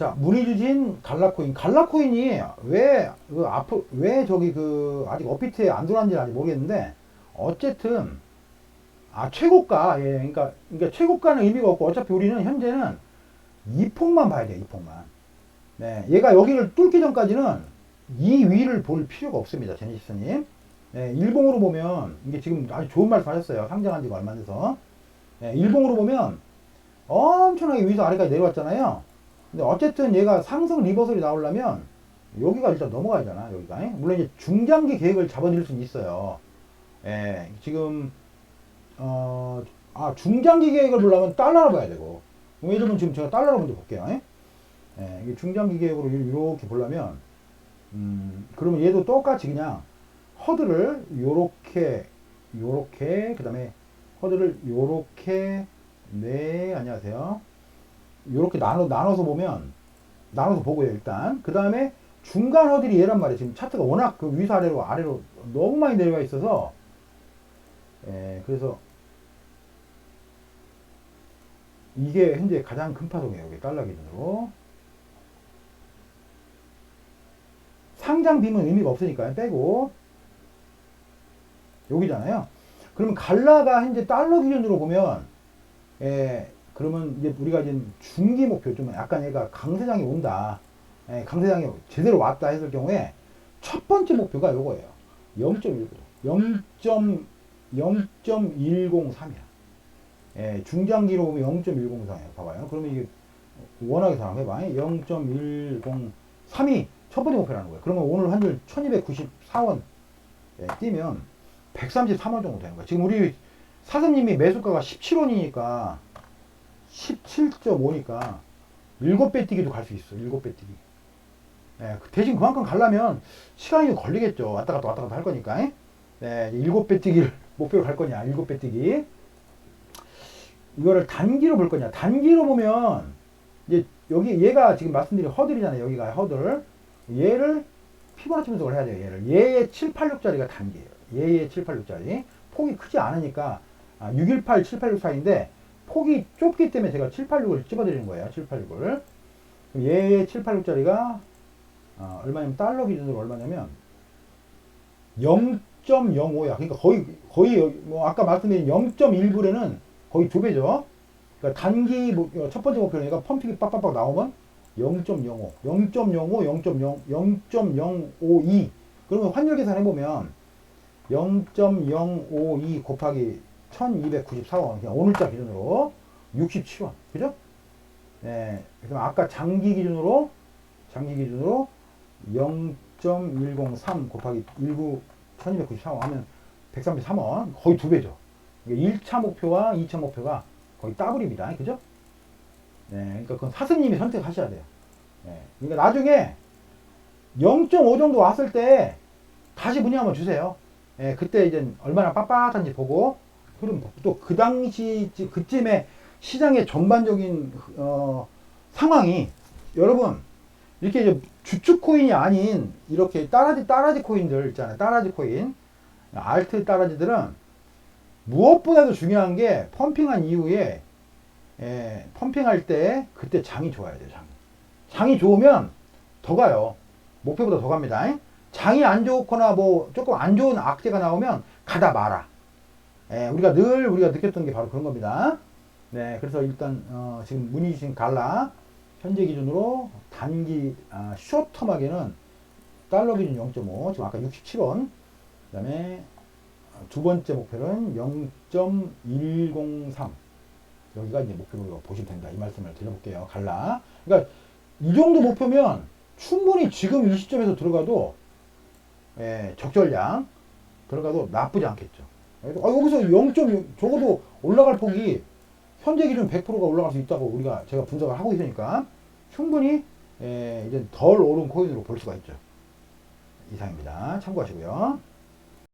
자, 문의 주신 갈라코인. 갈라코인이 왜, 그, 앞으로, 왜 저기 그, 아직 업비트에 안 들어왔는지 아직 모르겠는데, 어쨌든, 아, 최고가, 예, 그러니까, 그러니까 최고가는 의미가 없고, 어차피 우리는 현재는 이 폭만 봐야 돼요, 이폭만 네, 얘가 여기를 뚫기 전까지는 이 위를 볼 필요가 없습니다, 제니시스님. 네, 일봉으로 보면, 이게 지금 아주 좋은 말씀 하셨어요. 상장한 지가 얼마 안 돼서. 네, 일봉으로 보면, 엄청나게 위에서 아래까지 내려왔잖아요. 근데 어쨌든 얘가 상승 리버설이 나오려면 여기가 일단 넘어가야 되나 여기가. 예? 물론 이제 중장기 계획을 잡아드릴 수는 있어요. 예 지금 어 아 중장기 계획을 보려면 달러로 봐야 되고. 예를 들면 지금 제가 달러로 먼저 볼게요. 예? 예, 이게 중장기 계획으로 이렇게 보려면 음 그러면 얘도 똑같이 그냥 허드를 요렇게 요렇게 그 다음에 허드를 요렇게 네 안녕하세요 요렇게 나눠, 나눠서 보면, 나눠서 보고요, 일단. 그 다음에 중간 허들이 얘란 말이에요. 지금 차트가 워낙 그 위서 아래로, 아래로 너무 많이 내려가 있어서, 예, 그래서, 이게 현재 가장 큰 파동이에요, 여기 달러 기준으로. 상장 빔은 의미가 없으니까요, 빼고. 여기잖아요. 그러면 갈라가 현재 달러 기준으로 보면, 예, 그러면 이제 우리가 이제 중기 목표 좀 약간 얘가 강세장이 온다. 예, 강세장이 제대로 왔다 했을 경우에 첫 번째 목표가 요거예요. 0.19. 0.0.103이야. 예, 중장기로 보면 0.103이에요. 봐봐요. 그러면 이게 워낙에 사랑해봐. 0.103이 첫 번째 목표라는 거예요. 그러면 오늘 환율 1294원 예, 뛰면 133원 정도 되는 거예요. 지금 우리 사장님이 매수가가 17원이니까 17.5니까 7배 뛰기도 갈 수 있어. 7배 뛰기. 예, 그 대신 그만큼 가려면 시간이 걸리겠죠. 왔다 갔다 왔다 갔다 할 거니까. 예? 네, 7배 뛰기를 목표로 갈 거냐. 7배 뛰기. 이거를 단기로 볼 거냐. 단기로 보면 이제 여기 얘가 지금 말씀드린 허들이잖아요. 여기가 허들. 얘를 피보나치 분석을 해야 돼요. 얘를. 얘의 7, 8, 6짜리가 단기예요. 얘의 7, 8, 6짜리. 폭이 크지 않으니까 아, 618, 7, 8, 6 사이인데 폭이 좁기 때문에 제가 786을 집어드리는 거예요. 786을. 얘의 786짜리가 어, 얼마냐면 달러 기준으로 얼마냐면 0.05야. 그러니까 거의 거의 뭐 아까 말씀드린 0.1불에는 거의 두 배죠. 그러니까 단기 목- 어, 첫 번째 얘가 펌핑이 빡빡빡 나오면 0.05, 0.05, 0.0, 0.052. 그러면 환율 계산해 보면 0.052 곱하기 1294원. 그냥 오늘자 기준으로 67원. 그죠? 네. 그럼 아까 장기 기준으로, 장기 기준으로 0.103 곱하기 19, 1294원 하면 133원. 거의 두 배죠. 1차 목표와 2차 목표가 거의 더블입니다. 그죠? 네. 그러니까 그건 사수님이 선택하셔야 돼요. 네. 그러니까 나중에 0.5 정도 왔을 때 다시 문의 한번 주세요. 예, 그때 이제 얼마나 빳빳한지 보고 흐름 또그 당시 그쯤에 시장의 전반적인 어, 상황이 여러분 이렇게 이제 주축 코인이 아닌 이렇게 따라지 따라지 코인들 있잖아요. 따라지 코인. 알트 따라지들은 무엇보다도 중요한 게 펌핑한 이후에 예, 펌핑할 때 그때 장이 좋아야 돼요 장이 장이 좋으면 더 가요. 목표보다 더 갑니다. 장이 안 좋거나 뭐 조금 안 좋은 악재가 나오면 가다 마라 예, 우리가 늘 우리가 느꼈던 게 바로 그런 겁니다. 네, 그래서 일단 어, 지금 문의 주신 갈라 현재 기준으로 단기 아, 쇼텀하게는 달러 기준 0.5 지금 아까 67원 그다음에 두 번째 목표는 0.103 여기가 이제 목표로 보시면 된다 이 말씀을 드려볼게요 갈라 그러니까 이 정도 목표면 충분히 지금 이 시점에서 들어가도 예, 적절량 들어가도 나쁘지 않겠죠. 아, 여기서 0.6 적어도 올라갈 폭이 현재 기준 100%가 올라갈 수 있다고 우리가 제가 분석을 하고 있으니까 충분히 예, 이제 덜 오른 코인으로 볼 수가 있죠. 이상입니다. 참고하시고요.